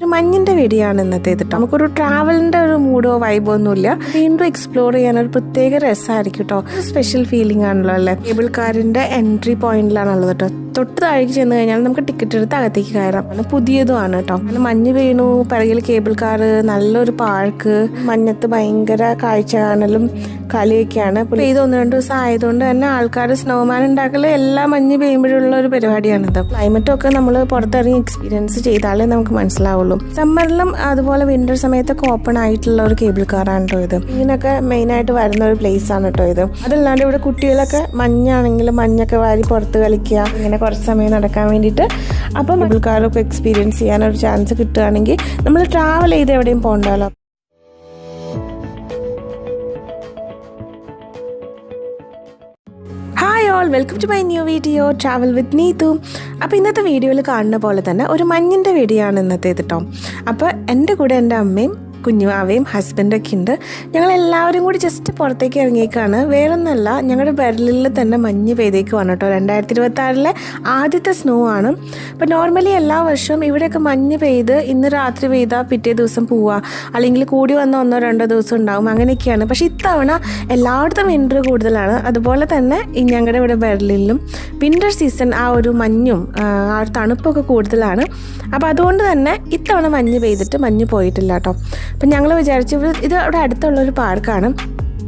ഒരു മഞ്ഞിന്റെ വീഡിയോയാണ് ഇന്നത്തെ ഇതിട്ട് നമുക്കൊരു ട്രാവലിന്റെ ഒരു മൂഡോ വൈബോ ഒന്നുമില്ല വീണ്ടും എക്സ്പ്ലോർ ചെയ്യാൻ ഒരു പ്രത്യേക രസമായിരിക്കും കേട്ടോ സ്പെഷ്യൽ ഫീലിംഗ് ആണല്ലോ അല്ലേ? കേബിൾ കാറിന്റെ എൻട്രി പോയിന്റിലാണുള്ളത് കേട്ടോ തൊട്ട് താഴേക്ക് ചെന്ന് കഴിഞ്ഞാൽ നമുക്ക് ടിക്കറ്റ് എടുത്ത് അകത്തേക്ക് കയറാം. അങ്ങനെ പുതിയതുമാണ് കേട്ടോ അങ്ങനെ മഞ്ഞ് വീണു. പിറകിൽ കേബിൾ കാർ നല്ലൊരു പാർക്ക് മഞ്ഞത്ത് ഭയങ്കര കാഴ്ച കാണലും കളിയൊക്കെയാണ്. പെയ്ത് ഒന്ന് രണ്ട് ദിവസം ആയതുകൊണ്ട് തന്നെ ആൾക്കാർ സ്നോമാൻ ഉണ്ടാക്കൽ എല്ലാ മഞ്ഞ് പെയ്യുമ്പോഴുള്ള ഒരു പരിപാടിയാണിത് ക്ലൈമറ്റും ഒക്കെ നമ്മൾ പുറത്തിറങ്ങി എക്സ്പീരിയൻസ് ചെയ്താലേ നമുക്ക് മനസ്സിലാവുള്ളൂ. സമ്മറിലും അതുപോലെ വിന്റർ സമയത്തൊക്കെ ഓപ്പൺ ആയിട്ടുള്ള ഒരു കേബിൾ കാറാണ് കേട്ടോ ഇത്. മെയിൻ ആയിട്ട് വരുന്ന ഒരു പ്ലേസ് ആണ് കേട്ടോ ഇത്. അതല്ലാണ്ട് ഇവിടെ കുട്ടികളൊക്കെ മഞ്ഞാണെങ്കിലും മഞ്ഞൊക്കെ വാരി പുറത്ത് കളിക്കുക ഇങ്ങനെ കുറച്ച് സമയം നടക്കാൻ വേണ്ടിയിട്ട്. അപ്പം കാറൊക്കെ എക്സ്പീരിയൻസ് ചെയ്യാനൊരു ചാൻസ് കിട്ടുകയാണെങ്കിൽ നമ്മൾ ട്രാവൽ ചെയ്ത് എവിടെയും പോകണ്ടല്ലോ hi all welcome to my new video travel with Neethu അപ്പോൾ ഇന്നത്തെ വീഡിയോയിൽ കാണുന്ന പോലെ തന്നെ ഒരു മഞ്ഞിന്റെ വീഡിയോ ആണ് ഇന്നത്തേത് കേട്ടോ അപ്പോൾ എന്റെ കൂടെ എന്റെ അമ്മയും കുഞ്ഞുമാവയും ഹസ്ബൻഡൊക്കെ ഉണ്ട്. ഞങ്ങൾ എല്ലാവരും കൂടി ജസ്റ്റ് പുറത്തേക്ക് ഇറങ്ങിയേക്കാണ്. വേറൊന്നല്ല ഞങ്ങളുടെ ബെർലിനിൽ തന്നെ മഞ്ഞ് പെയ്തേക്കുവാണ് കേട്ടോ. രണ്ടായിരത്തി ഇരുപത്തി ആദ്യത്തെ സ്നോ ആണ്. അപ്പോൾ നോർമലി എല്ലാ വർഷവും ഇവിടെയൊക്കെ മഞ്ഞ് പെയ്ത് ഇന്ന് രാത്രി പെയ്താൽ പിറ്റേ ദിവസം പോവുക അല്ലെങ്കിൽ കൂടി വന്ന ഒന്നോ രണ്ടോ ദിവസം ഉണ്ടാവും. അങ്ങനെയൊക്കെയാണ്. പക്ഷേ ഇത്തവണ എല്ലായിടത്തും വിന്റർ കൂടുതലാണ്. അതുപോലെ തന്നെ ഈ ഞങ്ങളുടെ ഇവിടെ ബെർലിനിലും വിന്റർ സീസൺ ആ ഒരു മഞ്ഞും ആ ഒരു തണുപ്പൊക്കെ കൂടുതലാണ്. അപ്പോൾ അതുകൊണ്ട് തന്നെ ഇത്തവണ മഞ്ഞ് പെയ്തിട്ട് മഞ്ഞ് പോയിട്ടില്ല കേട്ടോ. അപ്പം ഞങ്ങൾ വിചാരിച്ചു ഇത് ഇവിടെ അടുത്തുള്ളൊരു പാർക്കാണ്.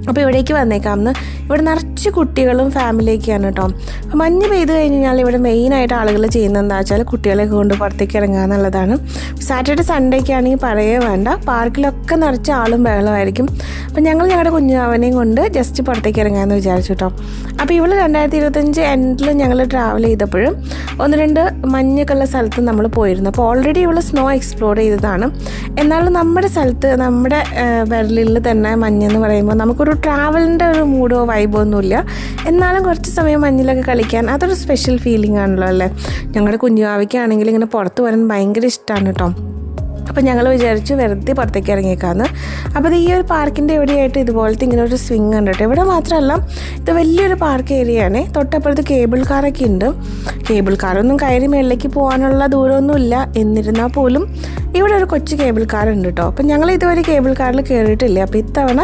അപ്പോൾ ഇവിടേക്ക് വന്നേക്കാമെന്ന് ഇവിടെ നിറച്ച് കുട്ടികളും ഫാമിലിയൊക്കെയാണ് കേട്ടോ അപ്പോൾ മഞ്ഞ് പെയ്ത് കഴിഞ്ഞ് കഴിഞ്ഞാൽ ഇവിടെ മെയിനായിട്ട് ആളുകൾ ചെയ്യുന്നത് എന്താ വെച്ചാൽ കുട്ടികളെ കൊണ്ട് പുറത്തേക്ക് ഇറങ്ങുക എന്നുള്ളതാണ്. സാറ്റർഡേ സൺഡേ ഒക്കെ ആണെങ്കിൽ പറയേ വേണ്ട. പാർക്കിലൊക്കെ നിറച്ച് ആളും ബഹളമായിരിക്കും. അപ്പോൾ ഞങ്ങൾ ഞങ്ങളുടെ കുഞ്ഞാവനെയും കൊണ്ട് ജസ്റ്റ് പുറത്തേക്ക് ഇറങ്ങാമെന്ന് വിചാരിച്ചു കേട്ടോ അപ്പോൾ ഇവിടെ രണ്ടായിരത്തി ഇരുപത്തഞ്ച് എൻഡിൽ ഞങ്ങൾ ട്രാവൽ ചെയ്തപ്പോഴും ഒന്ന് രണ്ട് മഞ്ഞൊക്കെ ഉള്ള സ്ഥലത്ത് നമ്മൾ പോയിരുന്നു. അപ്പോൾ ഓൾറെഡി ഇവിടെ സ്നോ എക്സ്പ്ലോർ ചെയ്തതാണ്. എന്നാലും നമ്മുടെ സ്ഥലത്ത് നമ്മുടെ വിരലിൽ തന്നെ മഞ്ഞെന്ന് പറയുമ്പോൾ നമുക്കൊരു ട്രാവലിന്റെ ഒരു മൂഡോ വൈബോ ഒന്നുമില്ല. എന്നാലും കുറച്ച് സമയം മഞ്ഞിലൊക്കെ കളിക്കാൻ അതൊരു സ്പെഷ്യൽ ഫീലിംഗ് ആണല്ലോ അല്ലേ? ഞങ്ങളുടെ കുഞ്ഞുവാവയ്ക്കാണെങ്കിൽ ഇങ്ങനെ പുറത്ത് വരാൻ ഭയങ്കര ഇഷ്ടമാണ് കേട്ടോ അപ്പോൾ ഞങ്ങൾ വിചാരിച്ചു വെറുതെ പുറത്തേക്ക് ഇറങ്ങിയേക്കാന്ന്. അപ്പോൾ ഈ ഒരു പാർക്കിന്റെ എവിടെയായിട്ട് ഇതുപോലത്തെ ഇങ്ങനെ ഒരു സ്വിങ് ഉണ്ട് കേട്ടോ ഇവിടെ മാത്രമല്ല ഇത് വലിയൊരു പാർക്ക് ഏരിയയാണ് തൊട്ടപ്പുറത്ത് കേബിൾ കാറൊക്കെ ഉണ്ട്. കേബിൾ കാറൊന്നും കയറി മേളിലേക്ക് പോകാനുള്ള ദൂരമൊന്നുമില്ല. എന്നിരുന്നാൽ പോലും ഇവിടെ ഒരു കൊച്ചു കേബിൾ കാർ ഉണ്ട് കേട്ടോ അപ്പം ഞങ്ങൾ ഇതുവരെ കേബിൾ കാറിൽ കയറിയിട്ടില്ല അപ്പോൾ ഇത്തവണ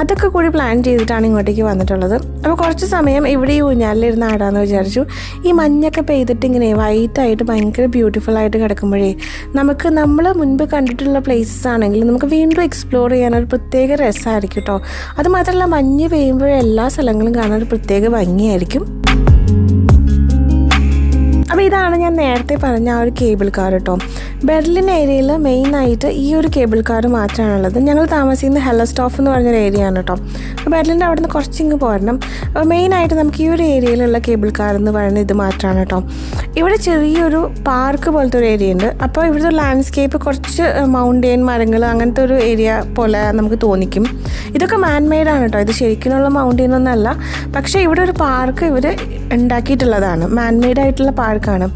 അതൊക്കെ കൂടി പ്ലാൻ ചെയ്തിട്ടാണ് ഇങ്ങോട്ടേക്ക് വന്നിട്ടുള്ളത്. അപ്പോൾ കുറച്ച് സമയം ഇവിടെ ഈ ഊഞ്ഞാലിലിരുന്ന് ആടാന്ന് വിചാരിച്ചു. ഈ മഞ്ഞൊക്കെ പെയ്തിട്ട് ഇങ്ങനെ വൈറ്റായിട്ട് ഭയങ്കര ബ്യൂട്ടിഫുൾ ആയിട്ട് കിടക്കുമ്പോഴേ നമുക്ക് നമ്മൾ മുൻപ് കണ്ടിട്ടുള്ള പ്ലേസസ് ആണെങ്കിൽ നമുക്ക് വീണ്ടും എക്സ്പ്ലോർ ചെയ്യാൻ ഒരു പ്രത്യേക രസമായിരിക്കും കേട്ടോ അത് മാത്രമല്ല മഞ്ഞ് പെയ്യുമ്പോൾ എല്ലാ സ്ഥലങ്ങളും കാണാൻ ഒരു പ്രത്യേക ഭംഗിയായിരിക്കും. അപ്പോൾ ഇതാണ് ഞാൻ നേരത്തെ പറഞ്ഞ ആ ഒരു കേബിൾ കാർ കേട്ടോ ബെർലിൻ ഏരിയയിൽ മെയിനായിട്ട് ഈ ഒരു കേബിൾ കാർ മാത്രമാണുള്ളത്. ഞങ്ങൾ താമസിക്കുന്ന ഹെലസ്റ്റോഫ് എന്ന് പറഞ്ഞൊരു ഏരിയ ആണ് കേട്ടോ അപ്പോൾ ബെർലിന്റെ അവിടെ നിന്ന് കുറച്ചിങ്ങ് പോരണം. അപ്പോൾ മെയിനായിട്ട് നമുക്ക് ഈ ഒരു ഏരിയയിലുള്ള കേബിൾ കാർ എന്ന് പറയുന്നത് ഇത് മാത്രമാണ് കേട്ടോ ഇവിടെ ചെറിയൊരു പാർക്ക് പോലത്തെ ഒരു ഏരിയ ഉണ്ട്. അപ്പോൾ ഇവിടുത്തെ ലാൻഡ്സ്കേപ്പ് കുറച്ച് മൗണ്ടെയിൻ മരങ്ങൾ അങ്ങനത്തെ ഒരു ഏരിയ പോലെ നമുക്ക് തോന്നിക്കും. ഇതൊക്കെ മാൻ മെയ്ഡാണ് കേട്ടോ ഇത് ശരിക്കുമുള്ള മൗണ്ടെയിൻ ഒന്നല്ല. പക്ഷേ ഇവിടെ ഒരു പാർക്ക് ഇവർ ഉണ്ടാക്കിയിട്ടുള്ളതാണ്. മാൻമെയ്ഡ് ആയിട്ടുള്ള പാർക്കാണ്.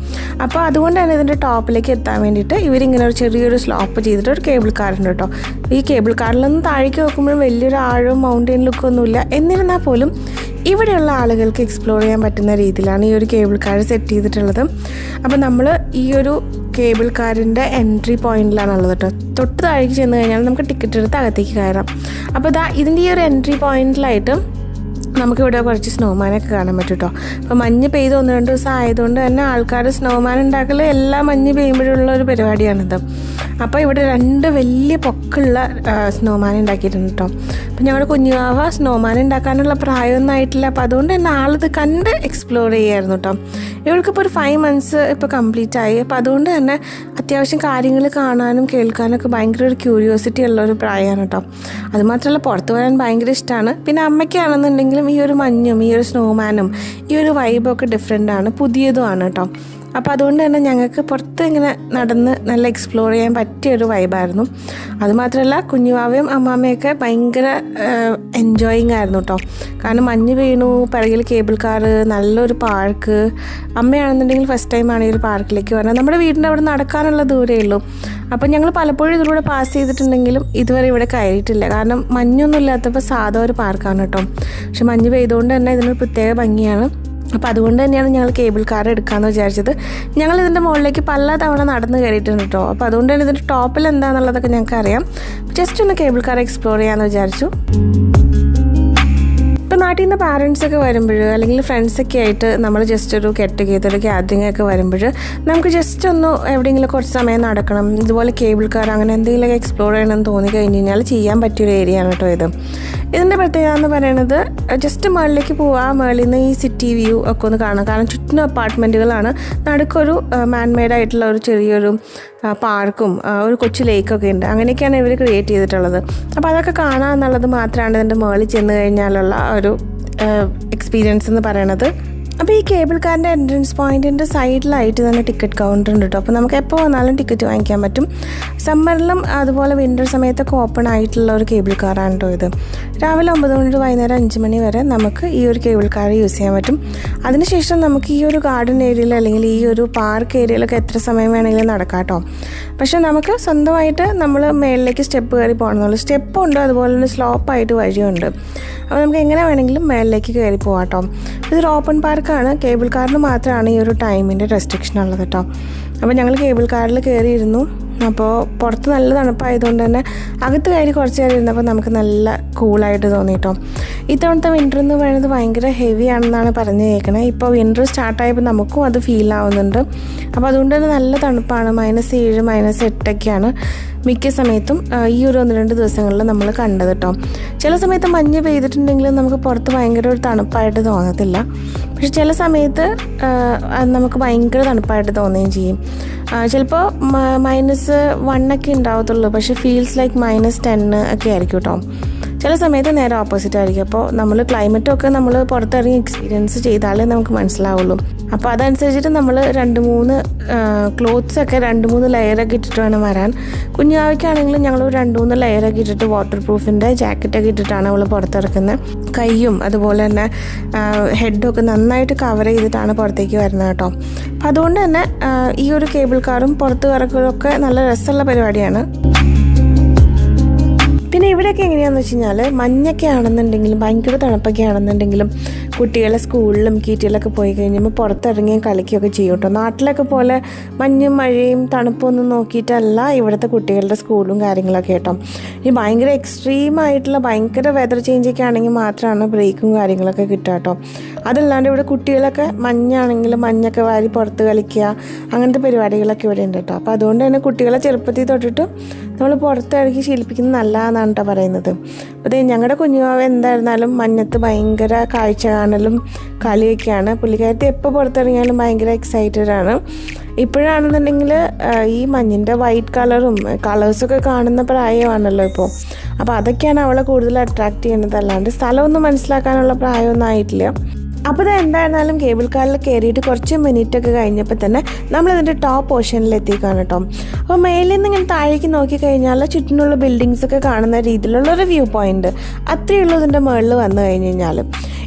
അപ്പോൾ അതുകൊണ്ട് തന്നെ ഇതിന്റെ ടോപ്പിലേക്ക് എത്താൻ വേണ്ടിയിട്ട് ഇവരിങ്ങനെ ഒരു ചെറിയൊരു സ്ലോപ്പ് ചെയ്തിട്ട് ഒരു കേബിൾ കാറുണ്ട് കേട്ടോ ഈ കേബിൾ കാറിൽ നിന്ന് താഴേക്ക് നോക്കുമ്പോഴും വലിയൊരു ആഴവും മൗണ്ടെയിൻ ലുക്കൊന്നുമില്ല എന്നിരുന്നാൽ പോലും ഇവിടെയുള്ള ആളുകൾക്ക് എക്സ്പ്ലോർ ചെയ്യാൻ പറ്റുന്ന രീതിയിലാണ് ഈ ഒരു കേബിൾ കാർ സെറ്റ് ചെയ്തിട്ടുള്ളത്. അപ്പോൾ നമ്മൾ ഈ ഒരു കേബിൾ കാറിന്റെ എൻട്രി പോയിന്റിലാണുള്ളത് കേട്ടോ തൊട്ട് താഴേക്ക് ചെന്ന് കഴിഞ്ഞാൽ നമുക്ക് ടിക്കറ്റ് എടുത്ത് അകത്തേക്ക് കയറാം. അപ്പോൾ ഇതാ ഇതിന്റെ ഈ ഒരു എൻട്രി പോയിന്റിലായിട്ട് നമുക്കിവിടെ കുറച്ച് സ്നോമാനൊക്കെ കാണാൻ പറ്റും കേട്ടോ അപ്പോൾ മഞ്ഞ് പെയ്ത് ഒന്ന് രണ്ട് ദിവസം ആയതുകൊണ്ട് തന്നെ ആൾക്കാർ സ്നോമാൻ ഉണ്ടാക്കൽ എല്ലാ മഞ്ഞ് പെയ്യുമ്പോഴുള്ള ഒരു പരിപാടിയാണിത്. അപ്പോൾ ഇവിടെ രണ്ട് വലിയ പൊക്കുള്ള സ്നോമാൻ ഉണ്ടാക്കിയിട്ടുണ്ട് കേട്ടോ അപ്പോൾ ഞങ്ങളുടെ കുഞ്ഞുവാവ സ്നോമാൻ ഉണ്ടാക്കാനുള്ള പ്രായമൊന്നും ആയിട്ടില്ല. അപ്പോൾ അതുകൊണ്ട് തന്നെ ആളിത് കണ്ട് എക്സ്പ്ലോർ ചെയ്യായിരുന്നു കേട്ടോ ഇവൾക്കിപ്പോൾ ഒരു ഫൈവ് മന്ത്സ് ഇപ്പോൾ കംപ്ലീറ്റ് ആയി. അപ്പോൾ അതുകൊണ്ട് തന്നെ അത്യാവശ്യം കാര്യങ്ങൾ കാണാനും കേൾക്കാനൊക്കെ ഭയങ്കര ഒരു ക്യൂരിയോസിറ്റി ഉള്ള ഒരു പ്രായമാണ് കേട്ടോ അതുമാത്രമല്ല പുറത്ത് വരാൻ ഭയങ്കര ഇഷ്ടമാണ് പിന്നെ ഈ ഒരു മഞ്ഞും ഈ ഒരു സ്നോമാനും ഈ ഒരു വൈബൊക്കെ ഡിഫറെന്റ് ആണ്. പുതിയതുമാണ് കേട്ടോ അപ്പോൾ അതുകൊണ്ട് തന്നെ ഞങ്ങൾക്ക് പുറത്ത് ഇങ്ങനെ നടന്ന് നല്ല എക്സ്പ്ലോർ ചെയ്യാൻ പറ്റിയ ഒരു വൈബായിരുന്നു അതുമാത്രമല്ല കുഞ്ഞുവാവയും അമ്മാമ്മയൊക്കെ ഭയങ്കര എൻജോയിങ് ആയിരുന്നു കേട്ടോ കാരണം മഞ്ഞ് വീണു പിറകിൽ കേബിൾ കാറ് നല്ലൊരു പാർക്ക് അമ്മയാണെന്നുണ്ടെങ്കിൽ ഫസ്റ്റ് ടൈം ആണ് ഈ ഒരു പാർക്കിലേക്ക് വരുന്നത് നമ്മുടെ വീടിന്റെ അവിടെ നടക്കാനുള്ള ദൂരമേ ഉള്ളൂ. അപ്പം ഞങ്ങൾ പലപ്പോഴും ഇതിലൂടെ പാസ് ചെയ്തിട്ടുണ്ടെങ്കിലും ഇതുവരെ ഇവിടെ കയറിയിട്ടില്ല. കാരണം മഞ്ഞൊന്നും ഇല്ലാത്തപ്പോൾ സാധാ ഒരു പാർക്കാണ് കേട്ടോ പക്ഷെ മഞ്ഞ് പെയ്തുകൊണ്ട് തന്നെ ഇതിനൊരു പ്രത്യേക ഭംഗിയാണ്. അപ്പോൾ അതുകൊണ്ട് തന്നെയാണ് ഞങ്ങൾ കേബിൾ കാർ എടുക്കാമെന്ന് വിചാരിച്ചത്. ഞങ്ങൾ ഇതിന്റെ മുകളിലേക്ക് പല തവണ നടന്ന് കയറിയിട്ടുണ്ട് കേട്ടോ അപ്പോൾ അതുകൊണ്ട് തന്നെ ഇതിന്റെ ടോപ്പിൽ എന്താണെന്നുള്ളതൊക്കെ ഞങ്ങൾക്ക് അറിയാം. ജസ്റ്റ് ഒന്ന് കേബിൾ കാർ എക്സ്പ്ലോർ ചെയ്യാമെന്ന് വിചാരിച്ചു. ഇപ്പോൾ നാട്ടിൽ നിന്ന് പാരൻസ് ഒക്കെ വരുമ്പോൾ അല്ലെങ്കിൽ ഫ്രണ്ട്സൊക്കെ ആയിട്ട് നമ്മൾ ജസ്റ്റ് ഒരു ഗെറ്റ് ടുഗെദർ ഗ്യാദറിംഗ് ഒക്കെ വരുമ്പോൾ നമുക്ക് ജസ്റ്റ് ഒന്ന് എവിടെയെങ്കിലും കുറച്ച് സമയം നടക്കണം. ഇതുപോലെ കേബിൾ കാർ അങ്ങനെ എന്തെങ്കിലുമൊക്കെ എക്സ്പ്ലോർ ചെയ്യണമെന്ന് തോന്നി കഴിഞ്ഞ് കഴിഞ്ഞാൽ ചെയ്യാൻ പറ്റിയൊരു ഏരിയ ആണ് കേട്ടോ ഇത്. ഇതിന്റെ പ്രത്യേകത എന്ന് പറയുന്നത് ജസ്റ്റ് മുകളിലേക്ക് പോവുക. മുകളിൽ നിന്ന് ഈ സിറ്റി വ്യൂ ഒക്കെ ഒന്ന് കാണാം കാരണം ചുറ്റിനും അപ്പാർട്ട്മെന്റുകളാണ് നടുക്കൊരു മാൻമെയ്ഡ് ആയിട്ടുള്ള ഒരു ചെറിയൊരു പാർക്കും ആ, ഒരു കൊച്ചു ലേക്കൊക്കെ ഉണ്ട്. അങ്ങനെയൊക്കെയാണ് ഇവർ ക്രിയേറ്റ് ചെയ്തിട്ടുള്ളത്. അപ്പോൾ അതൊക്കെ കാണാം എന്നുള്ളത് മാത്രമാണ് ഇതിന്റെ മുകളിൽ ചെന്ന് കഴിഞ്ഞാലുള്ള ഒരു എക്സ്പീരിയൻസ് എന്ന് പറയണത്. അപ്പോൾ ഈ കേബിൾ കാറിന്റെ എൻട്രൻസ് പോയിന്റിന്റെ സൈഡിലായിട്ട് തന്നെ ടിക്കറ്റ് കൗണ്ടർ ഉണ്ട് കേട്ടോ അപ്പോൾ നമുക്ക് എപ്പോൾ വന്നാലും ടിക്കറ്റ് വാങ്ങിക്കാൻ പറ്റും. സമ്മറിലും അതുപോലെ വിന്റർ സമയത്തൊക്കെ ഓപ്പൺ ആയിട്ടുള്ള ഒരു കേബിൾ കാറാണ് കേട്ടോ ഇത്. രാവിലെ ഒമ്പത് മണി ടു വൈകുന്നേരം അഞ്ച് മണി വരെ നമുക്ക് ഈ ഒരു കേബിൾ കാർ യൂസ് ചെയ്യാൻ പറ്റും. അതിനുശേഷം നമുക്ക് ഈ ഒരു ഗാർഡൻ ഏരിയയിൽ അല്ലെങ്കിൽ ഈ ഒരു പാർക്ക് ഏരിയയിലൊക്കെ എത്ര സമയം വേണമെങ്കിലും നടക്കാം കേട്ടോ പക്ഷേ നമുക്ക് സ്വന്തമായിട്ട് നമ്മൾ മേളിലേക്ക് സ്റ്റെപ്പ് കയറി പോകണമെന്നുള്ളൂ. സ്റ്റെപ്പ് ഉണ്ട് അതുപോലെ തന്നെ സ്ലോപ്പായിട്ട് വഴിയുണ്ട്. അപ്പോൾ നമുക്ക് എങ്ങനെ വേണമെങ്കിലും മേളിലേക്ക് കയറി പോകാം കേട്ടോ ഇതൊരു ഓപ്പൺ പാർക്കാണ് കേബിൾ കാറിന് മാത്രമാണ് ഈ ഒരു ടൈമിന്റെ റെസ്ട്രിക്ഷൻ ഉള്ളത് കേട്ടോ അപ്പോൾ ഞങ്ങൾ കേബിൾ കാറിൽ കയറിയിരുന്നു അപ്പോൾ പുറത്ത് നല്ല തണുപ്പായതുകൊണ്ട് തന്നെ അകത്ത് കയറി കുറച്ച് നേരം ഇരുന്നപ്പോൾ നമുക്ക് നല്ല കൂളായിട്ട് തോന്നി കേട്ടോ ഇത്തവണത്തെ വിന്റർ എന്ന് പറയുന്നത് ഭയങ്കര ഹെവി ആണെന്നാണ് പറഞ്ഞു കേൾക്കുന്നത് ഇപ്പോൾ വിന്റർ സ്റ്റാർട്ടായപ്പോൾ നമുക്കും അത് ഫീൽ ആവുന്നുണ്ട്. അപ്പോൾ അതുകൊണ്ട് തന്നെ നല്ല തണുപ്പാണ്. മൈനസ് ഏഴ് മൈനസ് എട്ടൊക്കെയാണ്. മിക്ക സമയത്തും ഈ ഒരു ഒന്ന് രണ്ട് ദിവസങ്ങളിൽ നമ്മൾ കണ്ടത് കേട്ടോ ചില സമയത്ത് മഞ്ഞ് പെയ്തിട്ടുണ്ടെങ്കിലും നമുക്ക് പുറത്ത് ഭയങ്കര ഒരു തണുപ്പായിട്ട് തോന്നത്തില്ല. പക്ഷെ ചില സമയത്ത് നമുക്ക് ഭയങ്കര തണുപ്പായിട്ട് തോന്നുകയും ചെയ്യും. ചിലപ്പോൾ മൈനസ് വണ്ണൊക്കെ ഉണ്ടാവത്തുള്ളൂ. പക്ഷെ ഫീൽസ് ലൈക്ക് മൈനസ് ടെന്ന് ഒക്കെ ആയിരിക്കും കേട്ടോ ചില സമയത്ത് നേരെ ഓപ്പോസിറ്റ് ആയിരിക്കും. അപ്പോൾ നമ്മൾ ക്ലൈമറ്റൊക്കെ നമ്മൾ പുറത്തിറങ്ങി എക്സ്പീരിയൻസ് ചെയ്താലേ നമുക്ക് മനസ്സിലാവുള്ളൂ. അപ്പോൾ അതനുസരിച്ചിട്ട് നമ്മൾ രണ്ട് മൂന്ന് ക്ലോത്ത്സ് ഒക്കെ രണ്ട് മൂന്ന് ലെയറൊക്കെ ഇട്ടിട്ട് വേണം വരാൻ. കുഞ്ഞാവയ്ക്കാണെങ്കിലും ഞങ്ങൾ രണ്ട് മൂന്ന് ലെയറൊക്കെ ഇട്ടിട്ട് വാട്ടർ പ്രൂഫിന്റെ ജാക്കറ്റൊക്കെ ഇട്ടിട്ടാണ് അവൾ പുറത്തിറക്കുന്നത് കൈയും അതുപോലെ തന്നെ ഹെഡൊക്കെ നന്നായിട്ട് കവർ ചെയ്തിട്ടാണ് പുറത്തേക്ക് വരുന്നത് കേട്ടോ. അപ്പം അതുകൊണ്ട് തന്നെ ഈ ഒരു കേബിൾ കാറും പുറത്ത് കറക്കലൊക്കെ നല്ല രസമുള്ള പരിപാടിയാണ്. പിന്നെ ഇവിടെയൊക്കെ എങ്ങനെയാണെന്ന് വെച്ച് കഴിഞ്ഞാൽ മഞ്ഞൊക്കെ ആണെന്നുണ്ടെങ്കിലും ഭയങ്കര തണുപ്പൊക്കെ ആണെന്നുണ്ടെങ്കിലും കുട്ടികളെ സ്കൂളിലും കീറ്റിലൊക്കെ പോയി കഴിഞ്ഞപ്പോൾ പുറത്തിറങ്ങിയും കളിക്കുകയൊക്കെ ചെയ്യും കേട്ടോ. നാട്ടിലൊക്കെ പോലെ മഞ്ഞും മഴയും തണുപ്പും ഒന്നും നോക്കിയിട്ടല്ല ഇവിടുത്തെ കുട്ടികളുടെ സ്കൂളും കാര്യങ്ങളൊക്കെ കേട്ടോ. ഈ ഭയങ്കര എക്സ്ട്രീം ആയിട്ടുള്ള ഭയങ്കര വെതർ ചേഞ്ചൊക്കെ ആണെങ്കിൽ മാത്രമാണ് ബ്രേക്കും കാര്യങ്ങളൊക്കെ കിട്ടുക കേട്ടോ. അതല്ലാണ്ട് ഇവിടെ കുട്ടികളൊക്കെ മഞ്ഞാണെങ്കിൽ മഞ്ഞൊക്കെ വാരി പുറത്ത് കളിക്കുക അങ്ങനത്തെ പരിപാടികളൊക്കെ ഇവിടെ ഉണ്ട് കേട്ടോ. അപ്പോൾ അതുകൊണ്ട് തന്നെ കുട്ടികളെ ചെറുപ്പത്തിൽ തൊട്ടിട്ട് നമ്മൾ പുറത്തിറക്കി ശീലിപ്പിക്കുന്നത് നല്ലതാണ് കേട്ടോ പറയുന്നത്. അപ്പോൾ ഞങ്ങളുടെ കുഞ്ഞുമാവ് എന്തായിരുന്നാലും മഞ്ഞത്ത് ഭയങ്കര കാഴ്ച കാണലും കളിയൊക്കെയാണ് പുള്ളിക്കാരത്തി എപ്പോൾ പുറത്തിറങ്ങിയാലും ഭയങ്കര എക്സൈറ്റഡ് ആണ്. ഇപ്പോഴാണെന്നുണ്ടെങ്കിൽ ഈ മഞ്ഞിന്റെ വൈറ്റ് കളറും കളേഴ്സൊക്കെ കാണുന്ന പ്രായമാണല്ലോ ഇപ്പോൾ അപ്പോൾ അതൊക്കെയാണ് അവളെ കൂടുതൽ അട്രാക്റ്റ് ചെയ്യുന്നത്. അല്ലാണ്ട് സ്ഥലമൊന്നും മനസ്സിലാക്കാനുള്ള പ്രായമൊന്നും ആയിട്ടില്ല. അപ്പോൾ ഇത് എന്തായിരുന്നാലും കേബിൾ കാറിൽ കയറിയിട്ട് കുറച്ച് മിനിറ്റ് ഒക്കെ കഴിഞ്ഞപ്പോൾ തന്നെ നമ്മളിതിന്റെ ടോപ്പ് പോർഷനിൽ എത്തിക്കാണ് കേട്ടോ. അപ്പോൾ മേലിൽ നിന്ന് ഇങ്ങനെ താഴേക്ക് നോക്കി കഴിഞ്ഞാൽ ചുറ്റിനുള്ള ബിൽഡിങ്സ് ഒക്കെ കാണുന്ന രീതിയിലുള്ള ഒരു വ്യൂ പോയിന്റ് അത്രയുള്ളൂ ഇതിന്റെ മുകളിൽ വന്നു കഴിഞ്ഞ് കഴിഞ്ഞാൽ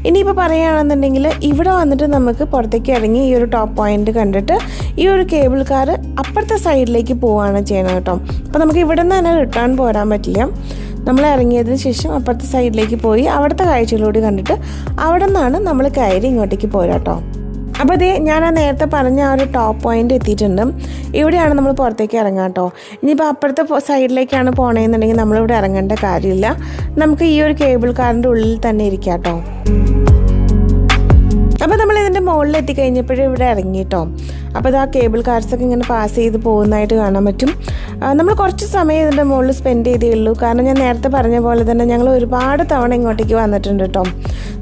ഇനിയിപ്പോൾ പറയുകയാണെന്നുണ്ടെങ്കിൽ ഇവിടെ വന്നിട്ട് നമുക്ക് പുറത്തേക്ക് ഇറങ്ങി ഈ ഒരു ടോപ്പ് പോയിന്റ് കണ്ടിട്ട് ഈ ഒരു കേബിൾ കാർ അപ്പുറത്തെ സൈഡിലേക്ക് പോവുകയാണ് ചെയ്യണം കേട്ടോ. അപ്പോൾ നമുക്ക് ഇവിടെ നിന്ന് തന്നെ റിട്ടേൺ പോരാൻ പറ്റില്ല. നമ്മൾ ഇറങ്ങിയതിന് ശേഷം അപ്പുറത്തെ സൈഡിലേക്ക് പോയി അവിടുത്തെ കാഴ്ചകളൂടി കണ്ടിട്ട് അവിടെ നിന്നാണ് നമ്മൾ കയറി ഇങ്ങോട്ടേക്ക് പോരാട്ടോ അപ്പോൾ ഇതേ ഞാൻ ആ നേരത്തെ പറഞ്ഞ ആ ഒരു ടോപ്പ് പോയിന്റ് എത്തിയിട്ടുണ്ട്. ഇവിടെയാണ് നമ്മൾ പുറത്തേക്ക് ഇറങ്ങാം കേട്ടോ. ഇനിയിപ്പോൾ അപ്പുറത്തെ സൈഡിലേക്കാണ് പോകണമെന്നുണ്ടെങ്കിൽ നമ്മളിവിടെ ഇറങ്ങേണ്ട കാര്യമില്ല. നമുക്ക് ഈ ഒരു കേബിൾ കാറിന്റെ ഉള്ളിൽ തന്നെ ഇരിക്കാം കേട്ടോ. മുകളിൽ എത്തിക്കഴിഞ്ഞപ്പോഴും ഇവിടെ ഇറങ്ങി കേട്ടോ. അപ്പോൾ ഇത് ആ കേബിൾ കാർസൊക്കെ ഇങ്ങനെ പാസ് ചെയ്ത് പോകുന്നതായിട്ട് കാണാൻ പറ്റും. നമ്മൾ കുറച്ച് സമയം ഇതിന്റെ മുകളിൽ സ്പെൻഡ് ചെയ്തേ ഉള്ളൂ. കാരണം ഞാൻ നേരത്തെ പറഞ്ഞ പോലെ തന്നെ ഞങ്ങൾ ഒരുപാട് തവണ ഇങ്ങോട്ടേക്ക് വന്നിട്ടുണ്ട് കേട്ടോ.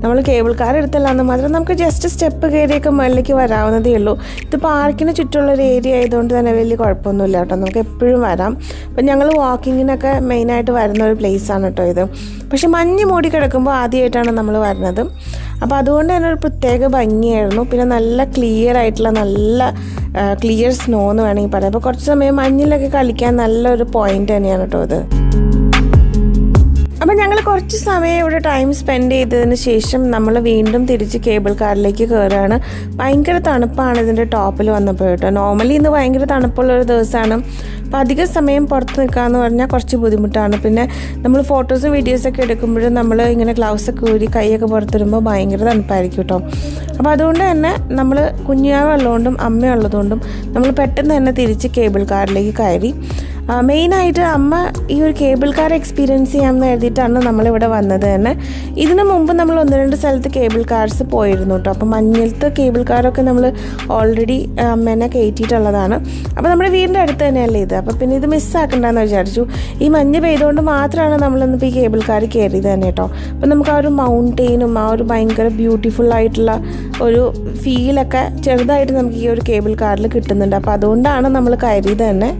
നമ്മൾ കേബിൾ കാർ എടുത്തല്ലാന്ന് മാത്രം നമുക്ക് ജസ്റ്റ് സ്റ്റെപ്പ് കയറിയൊക്കെ മുകളിലേക്ക് വരാവുന്നതേ ഉള്ളൂ. ഇത് പാർക്കിന് ചുറ്റുള്ള ഒരു ഏരിയ ആയതുകൊണ്ട് തന്നെ വലിയ കുഴപ്പമൊന്നുമില്ല കേട്ടോ. നമുക്ക് എപ്പോഴും വരാം. അപ്പം ഞങ്ങൾ വാക്കിങ്ങിനൊക്കെ മെയിനായിട്ട് വരുന്ന ഒരു ആണ് കേട്ടോ ഇത്. പക്ഷെ മഞ്ഞ് മൂടി കിടക്കുമ്പോൾ ആദ്യമായിട്ടാണ് നമ്മൾ വരുന്നത്. അപ്പോൾ അതുകൊണ്ട് തന്നെ ഒരു പ്രത്യേക ഭംഗിയായിരുന്നു. പിന്നെ നല്ല ക്ലിയർ ആയിട്ടുള്ള നല്ല ക്ലിയർ സ്നോ എന്ന് വേണമെങ്കിൽ പറയാം. അപ്പോൾ കുറച്ച് സമയം മഞ്ഞിലൊക്കെ കളിക്കാൻ നല്ലൊരു പോയിന്റ് തന്നെയാണ് കേട്ടോ ഇത്. അപ്പം ഞങ്ങൾ കുറച്ച് സമയം ഇവിടെ ടൈം സ്പെൻഡ് ചെയ്തതിന് ശേഷം നമ്മൾ വീണ്ടും തിരിച്ച് കേബിൾ കാറിലേക്ക് കയറുകയാണ് ഭയങ്കര തണുപ്പാണ് ഇതിന്റെ ടോപ്പിൽ വന്നപ്പോൾ കേട്ടോ. നോർമലി ഇന്ന് ഭയങ്കര തണുപ്പുള്ളൊരു ദിവസമാണ് അപ്പോൾ അധിക സമയം പുറത്ത് നിൽക്കാമെന്ന് പറഞ്ഞാൽ കുറച്ച് ബുദ്ധിമുട്ടാണ്. പിന്നെ നമ്മൾ ഫോട്ടോസും വീഡിയോസൊക്കെ എടുക്കുമ്പോഴും നമ്മൾ ഇങ്ങനെ ഗ്ലൗസ് ഒക്കെ ഊരി കൈയൊക്കെ പുറത്തിടുമ്പോൾ ഭയങ്കര തണുപ്പായിരിക്കും കേട്ടോ. അപ്പോൾ അതുകൊണ്ട് തന്നെ നമ്മൾ കുഞ്ഞാവുള്ളതുകൊണ്ടും അമ്മയുള്ളതുകൊണ്ടും നമ്മൾ പെട്ടെന്ന് തന്നെ തിരിച്ച് കേബിൾ കാറിലേക്ക് കയറി. മെയിനായിട്ട് അമ്മ ഈ ഒരു കേബിൾ കാർ എക്സ്പീരിയൻസ് ചെയ്യാമെന്ന് എഴുതിയിട്ടാണ് നമ്മളിവിടെ വന്നത് തന്നെ. ഇതിനു മുമ്പ് നമ്മൾ ഒന്ന് രണ്ട് സ്ഥലത്ത് കേബിൾ കാർസ് പോയിരുന്നു കേട്ടോ അപ്പോൾ മഞ്ഞളത്തെ കേബിൾ കാറൊക്കെ നമ്മൾ ഓൾറെഡി അമ്മേനെ കയറ്റിയിട്ടുള്ളതാണ്. അപ്പോൾ നമ്മുടെ വീടിന്റെ അടുത്ത് തന്നെയല്ലേ ഇത്? അപ്പോൾ പിന്നെ ഇത് മിസ്സാക്കണ്ടെന്ന് വിചാരിച്ചു. ഈ മഞ്ഞ് പെയ്തുകൊണ്ട് മാത്രമാണ് നമ്മളിന്നിപ്പോൾ ഈ കേബിൾ കാർ കയറിയത് തന്നെ കേട്ടോ അപ്പോൾ നമുക്ക് ആ ഒരു മൗണ്ടെയിനും ആ ഒരു ഭയങ്കര ബ്യൂട്ടിഫുൾ ആയിട്ടുള്ള ഒരു ഫീലൊക്കെ ചെറുതായിട്ട് നമുക്ക് ഈ ഒരു കേബിൾ കാറിൽ കിട്ടുന്നുണ്ട്. അപ്പോൾ അതുകൊണ്ടാണ് നമ്മൾ കയറിയത് തന്നെ.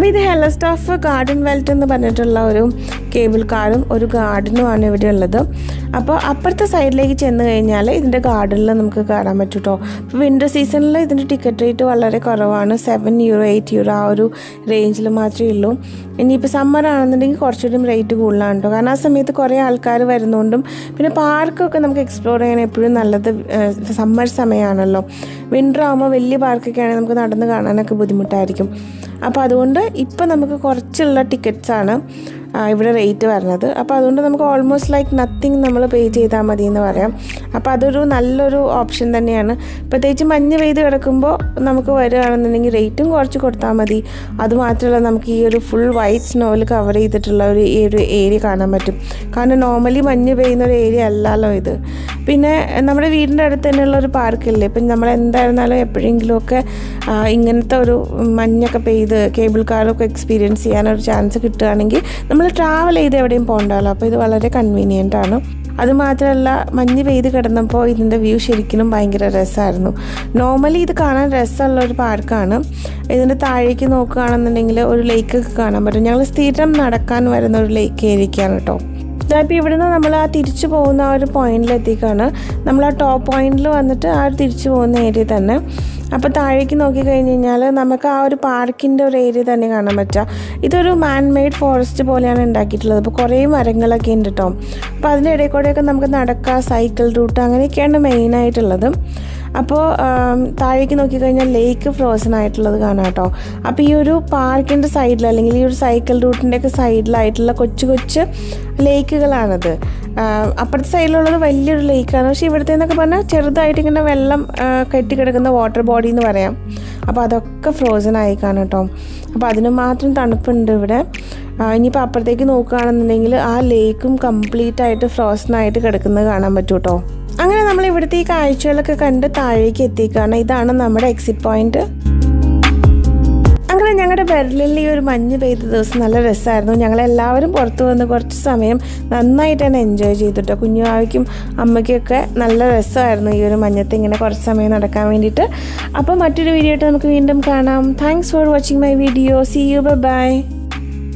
അപ്പോൾ ഇത് ഹെലസ്റ്റോഫ് ഗാർഡൻ വെൽറ്റ് എന്ന് പറഞ്ഞിട്ടുള്ള ഒരു കേബിൾ കാറും ഒരു ഗാർഡനുമാണ് ഇവിടെ ഉള്ളത്. അപ്പോൾ അപ്പുറത്തെ സൈഡിലേക്ക് ചെന്ന് കഴിഞ്ഞാൽ ഇതിന്റെ ഗാർഡനിൽ നമുക്ക് കയറാൻ പറ്റും കേട്ടോ വിന്റർ സീസണിൽ ഇതിന്റെ ടിക്കറ്റ് റേറ്റ് വളരെ കുറവാണ്. സെവൻ യൂറോ എയ്റ്റ് യൂറോ ആ ഒരു റേഞ്ചിൽ മാത്രമേ ഉള്ളൂ. ഇനിയിപ്പോൾ സമ്മർ ആണെന്നുണ്ടെങ്കിൽ കുറച്ചുകൂടി റേറ്റ് കൂടുതലാണ് കേട്ടോ കാരണം ആ സമയത്ത് കുറേ ആൾക്കാർ വരുന്നുകൊണ്ടും പിന്നെ പാർക്കൊക്കെ നമുക്ക് എക്സ്പ്ലോർ ചെയ്യാൻ എപ്പോഴും നല്ലത് സമ്മർ സമയമാണല്ലോ. വിന്റർ ആകുമ്പോൾ വലിയ പാർക്കൊക്കെ ആണെങ്കിൽ നമുക്ക് നടന്ന് കാണാനൊക്കെ ബുദ്ധിമുട്ടായിരിക്കും. അപ്പോൾ അതുകൊണ്ട് ഇപ്പം നമുക്ക് കുറച്ചുള്ള ടിക്കറ്റ്സാണ് ഇവിടെ റേറ്റ് വരുന്നത് അപ്പോൾ അതുകൊണ്ട് നമുക്ക് ഓൾമോസ്റ്റ് ലൈക്ക് നത്തിങ് നമ്മൾ പേ ചെയ്താൽ മതി എന്ന് പറയാം. അപ്പോൾ അതൊരു നല്ലൊരു ഓപ്ഷൻ തന്നെയാണ്. പ്രത്യേകിച്ച് മഞ്ഞ് പെയ്ത് കിടക്കുമ്പോൾ നമുക്ക് വരികയാണെന്നുണ്ടെങ്കിൽ റേറ്റും കുറച്ച് കൊടുത്താൽ മതി. അതുമാത്രമല്ല നമുക്ക് ഈ ഒരു ഫുൾ വൈറ്റ് സ്നോയിൽ കവർ ചെയ്തിട്ടുള്ള ഒരു ഈ ഒരു ഏരിയ കാണാൻ പറ്റും. കാരണം നോർമലി മഞ്ഞ് പെയ്യുന്ന ഒരു ഏരിയ അല്ലല്ലോ ഇത്. പിന്നെ നമ്മുടെ വീടിന്റെ അടുത്ത് തന്നെയുള്ള ഒരു പാർക്കില്ലേ ഇപ്പം നമ്മൾ എന്തായിരുന്നാലും എപ്പോഴെങ്കിലുമൊക്കെ ഇങ്ങനത്തെ ഒരു മഞ്ഞൊക്കെ പെയ്ത് കേബിൾ കാറൊക്കെ എക്സ്പീരിയൻസ് ചെയ്യാനൊരു ചാൻസ് കിട്ടുകയാണെങ്കിൽ നമ്മൾ ട്രാവൽ ചെയ്ത് എവിടെയും പോകണ്ടല്ലോ അപ്പോൾ ഇത് വളരെ കൺവീനിയന്റ് ആണ്. അതുമാത്രമല്ല മഞ്ഞ് പെയ്ത് കിടന്നപ്പോൾ ഇതിന്റെ വ്യൂ ശരിക്കും ഭയങ്കര രസമായിരുന്നു. നോർമലി ഇത് കാണാൻ രസമുള്ള ഒരു പാർക്കാണ് ഇതിന്റെ താഴേക്ക് നോക്കുകയാണെന്നുണ്ടെങ്കിൽ ഒരു ലേക്കൊക്കെ കാണാൻ പറ്റും. ഞങ്ങൾ സ്ഥിരം നടക്കാൻ വരുന്ന ഒരു ലേക്ക് ഏരിയക്കാണ് കേട്ടോ. ഇതായപ്പോൾ ഇവിടുന്ന് നമ്മൾ ആ തിരിച്ചു പോകുന്ന ആ ഒരു പോയിന്റിലെത്തിക്കാണ് നമ്മൾ ആ ടോപ്പ് പോയിന്റിൽ വന്നിട്ട് ആ ഒരു തിരിച്ചു പോകുന്ന ഏരിയ തന്നെ. അപ്പോൾ താഴേക്ക് നോക്കി കഴിഞ്ഞ് കഴിഞ്ഞാൽ നമുക്ക് ആ ഒരു പാർക്കിന്റെ ഒരു ഏരിയ തന്നെ കാണാൻ പറ്റുക ഇതൊരു മാൻ മെയ്ഡ് ഫോറസ്റ്റ് പോലെയാണ് ഉണ്ടാക്കിയിട്ടുള്ളത്. അപ്പോൾ കുറേ മരങ്ങളൊക്കെ ഉണ്ട് കേട്ടോ അപ്പോൾ അതിന്റെ ഇടയിൽ കൂടെയൊക്കെ നമുക്ക് നടക്കുക സൈക്കിൾ റൂട്ട് അങ്ങനെയൊക്കെയാണ് മെയിനായിട്ടുള്ളത് അപ്പോൾ താഴേക്ക് നോക്കിക്കഴിഞ്ഞാൽ ലേക്ക് ഫ്രോസൺ ആയിട്ടുള്ളത് കാണാം കേട്ടോ. അപ്പോൾ ഈ ഒരു പാർക്കിന്റെ സൈഡിൽ അല്ലെങ്കിൽ ഈ ഒരു സൈക്കിൾ റൂട്ടിന്റെയൊക്കെ സൈഡിലായിട്ടുള്ള കൊച്ചു കൊച്ചു ലേക്കുകളാണത്. അപ്പുറത്തെ സൈഡിലുള്ളത് വലിയൊരു ലേക്കാണ്. പക്ഷേ ഇവിടുത്തെ എന്നൊക്കെ പറഞ്ഞാൽ ചെറുതായിട്ട് ഇങ്ങനെ വെള്ളം കെട്ടിക്കിടക്കുന്ന വാട്ടർ ബോഡി എന്ന് പറയാം. അപ്പോൾ അതൊക്കെ ഫ്രോസൺ ആയി കാണാം കേട്ടോ. അപ്പോൾ അതിന് മാത്രം തണുപ്പുണ്ട് ഇവിടെ. ഇനിയിപ്പോൾ അപ്പുറത്തേക്ക് നോക്കുകയാണെന്നുണ്ടെങ്കിൽ ആ ലേക്കും കംപ്ലീറ്റ് ആയിട്ട് ഫ്രോസൺ ആയിട്ട് കിടക്കുന്നത് കാണാൻ പറ്റും കേട്ടോ. അങ്ങനെ നമ്മൾ ഇവിടുത്തെ ഈ കാഴ്ചകളൊക്കെ കണ്ട് താഴേക്ക് എത്തിക്കുകയാണ്. ഇതാണ് നമ്മുടെ എക്സിറ്റ് പോയിന്റ് അങ്ങനെ ഞങ്ങളുടെ ബെർലിനിൽ ഈ ഒരു മഞ്ഞ് പെയ്ത ദിവസം നല്ല രസമായിരുന്നു. ഞങ്ങളെല്ലാവരും പുറത്തു വന്ന് കുറച്ച് സമയം നന്നായിട്ട് തന്നെ എൻജോയ് ചെയ്തിട്ടോ. കുഞ്ഞുമാവയ്ക്കും അമ്മയ്ക്കൊക്കെ നല്ല രസമായിരുന്നു ഈ ഒരു മഞ്ഞത്ത് ഇങ്ങനെ കുറച്ച് സമയം നടക്കാൻ വേണ്ടിയിട്ട്. അപ്പോൾ മറ്റൊരു വീഡിയോ ആയിട്ട് നമുക്ക് വീണ്ടും കാണാം. Thanks for watching my video see you bye bye